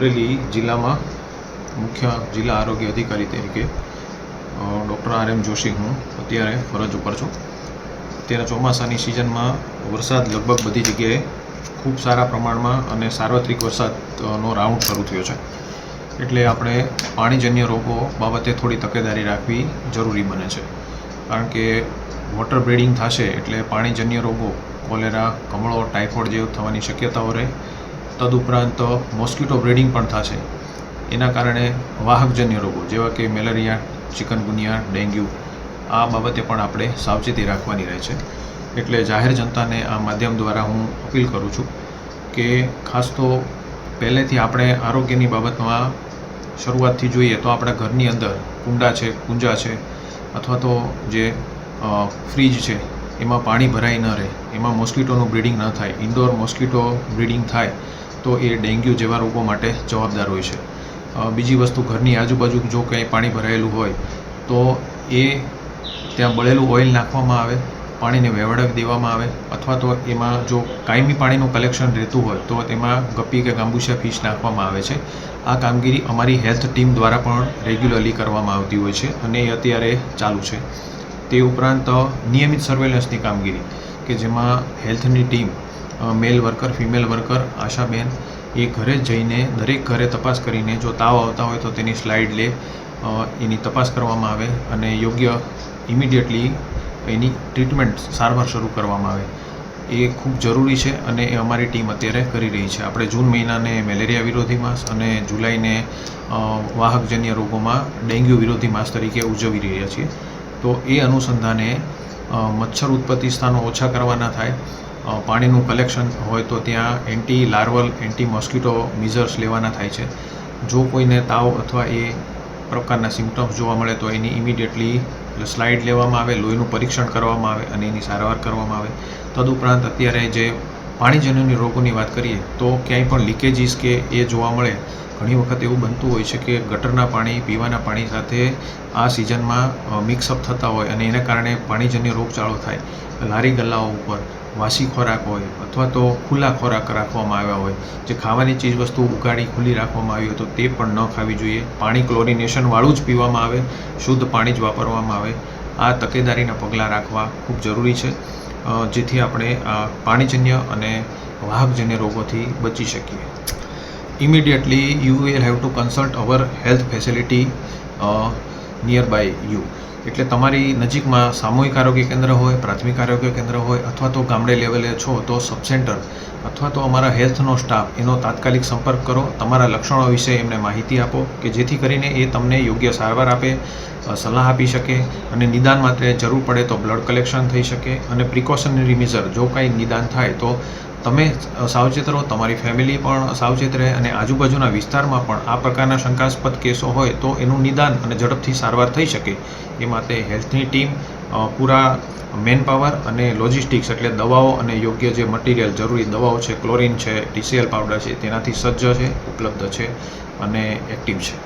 અમરેલી જિલ્લામાં મુખ્ય જિલ્લા આરોગ્ય અધિકારી તરીકે ડૉક્ટર આર એમ જોશી હું અત્યારે ફરજ ઉપર છું. અત્યારે ચોમાસાની સિઝનમાં વરસાદ લગભગ બધી જગ્યાએ ખૂબ સારા પ્રમાણમાં અને સાર્વત્રિક વરસાદનો રાઉન્ડ શરૂ થયો છે. એટલે આપણે પાણીજન્ય રોગો બાબતે થોડી તકેદારી રાખવી જરૂરી બને છે. કારણ કે વોટર બ્રીડિંગ થશે એટલે પાણીજન્ય રોગો, કોલેરા, કમળો, ટાઇફોઇડ જેવું થવાની શક્યતાઓ રહે. તદુપરાંત મોસ્કિટો બ્રીડિંગ પણ થશે. એના કારણે વાહકજન્ય રોગો, જેવા કે મેલેરિયા, ચિકનગુનિયા, ડેન્ગ્યુ, આ બાબતે પણ આપણે સાવચેતી રાખવાની રહે છે. એટલે જાહેર જનતાને આ માધ્યમ દ્વારા હું અપીલ કરું છું કે ખાસ તો પહેલેથી આપણે આરોગ્યની બાબતમાં શરૂઆતથી જોઈએ તો આપણા ઘરની અંદર કુંડા છે, કુંજા છે, અથવા તો જે ફ્રીજ છે, એમાં પાણી ભરાઈ ન રહે, એમાં મોસ્કિટોનું બ્રીડિંગ ન થાય ઇન્ડોર મોસ્કિટો બ્રીડિંગ થાય તો એ ડેન્ગ્યુ જેવા રોગો માટે જવાબદાર હોય છે. બીજી વસ્તુ, ઘરની આજુબાજુ જો કંઈ પાણી ભરાયેલું હોય, તો એ ત્યાં બળેલું ઓઇલ નાખવામાં આવે, પાણીને વેવડાવી દેવામાં આવે, અથવા તો એમાં જો કાયમી પાણીનું કલેક્શન રહેતું હોય, તો તેમાં ગપ્પી કે ગાંબુસિયા ફિશ નાખવામાં આવે છે. આ કામગીરી અમારી હેલ્થ ટીમ દ્વારા પણ રેગ્યુલરલી કરવામાં આવતી હોય છે અને એ અત્યારે ચાલુ છે. તે ઉપરાંત નિયમિત સર્વેલન્સની કામગીરી, કે જેમાં હેલ્થની team male worker female worker Ashaben, એ ઘરે જઈને દરેક ઘરે તપાસ કરીને જો તાવ આવતા હોય તો તેની સ્લાઇડ લે એની તપાસ કરવામાં આવે અને યોગ્ય ઇમિડિયેટલી એની ટ્રીટમેન્ટ સારવાર શરૂ કરવામાં આવે. એ ખૂબ જરૂરી છે અને એ અમારી ટીમ અત્યારે કરી રહી છે. આપણે જૂન મહિનાને મેલેરિયા વિરોધી માસ અને જુલાઈને વાહકજન્ય રોગોમાં ડેન્ગ્યુ વિરોધી માસ તરીકે ઉજવી રહ્યા છીએ. તો એ અનુસંધાને મચ્છર ઉત્પત્તિ સ્થાનો ઓછા કરવાના થાય પાણીનું કલેક્શન હોય તો ત્યાં anti larval, anti mosquito measures લેવાના થાય છે. જો કોઈને તાવ અથવા એ પ્રકારના સિમ્ટમ્સ જોવા મળે તો એની ઇમિડિયેટલી સ્લાઇડ લેવામાં આવે, લોહીનું પરીક્ષણ કરવામાં આવે અને એની સારવાર કરવામાં આવે. તદુપરાંત અત્યારે જે પાણીજન્યની રોગોની વાત કરીએ તો ક્યાંય પણ લીકેજીસ કે એ જોવા મળે, ઘણી વખત એવું બનતું હોય છે કે ગટરના પાણી, પીવાના પાણી સાથે આ સિઝનમાં મિક્સઅપ થતા હોય અને એના કારણે પાણીજન્ય રોગચાળો થાય લારી ગલ્લાઓ ઉપર. વાસી ખોરાક હોય અથવા તો ખુલ્લા ખોરાક રાખવામાં આવ્યા હોય, જે ખાવાની ચીજ વસ્તુ ઉગાડી ખુલ્લી રાખવામાં આવી હોય તો તે પણ ન ખાવી જોઈએ. પાણી ક્લોરિનેશનવાળું જ પીવામાં આવે, શુદ્ધ પાણી જ વાપરવામાં આવે. આ તકેદારીના પગલાં રાખવા ખૂબ જરૂરી છે જેથી આપણે આ પાણીજન્ય અને વાહકજન્ય રોગોથી બચી શકીએ. Immediately you will have to consult our health facility nearby you એટલે તમારી નજીકમાં સામૂહિક આરોગ્ય કેન્દ્ર હોય, પ્રાથમિક આરોગ્ય કેન્દ્ર હોય અથવા તો ગામડે લેવલે છો તો સબ સેન્ટર અથવા તો અમારા હેલ્થનો સ્ટાફ એનો તાત્કાલિક સંપર્ક કરો. તમારા લક્ષણો વિશે એમને માહિતી આપો કે જેથી કરીને એ તમને યોગ્ય સારવાર આપે સલાહ આપી શકે અને નિદાન માટે જરૂર પડે તો બ્લડ કલેક્શન થઈ શકે અને પ્રિકોશનરી મેઝર જો કાંઈ નિદાન થાય તો તમે સાવચેત રહો. તમારી ફેમિલી પણ સાવચેત રહે અને આજુબાજુના વિસ્તારમાં પણ આ પ્રકારના શંકાસ્પદ કેસો હોય તો એનું નિદાન અને ઝડપથી સારવાર થઈ શકે. એ માટે હેલ્થની ટીમ પૂરા મેન પાવર અને લોજિસ્ટિક્સ એટલે દવાઓ અને યોગ્ય જે મટીરિયલ, જરૂરી દવાઓ છે, ક્લોરિન છે ટીસીએલ પાવડર છે, તેનાથી સજ્જ છે, ઉપલબ્ધ છે અને એક્ટિવ છે.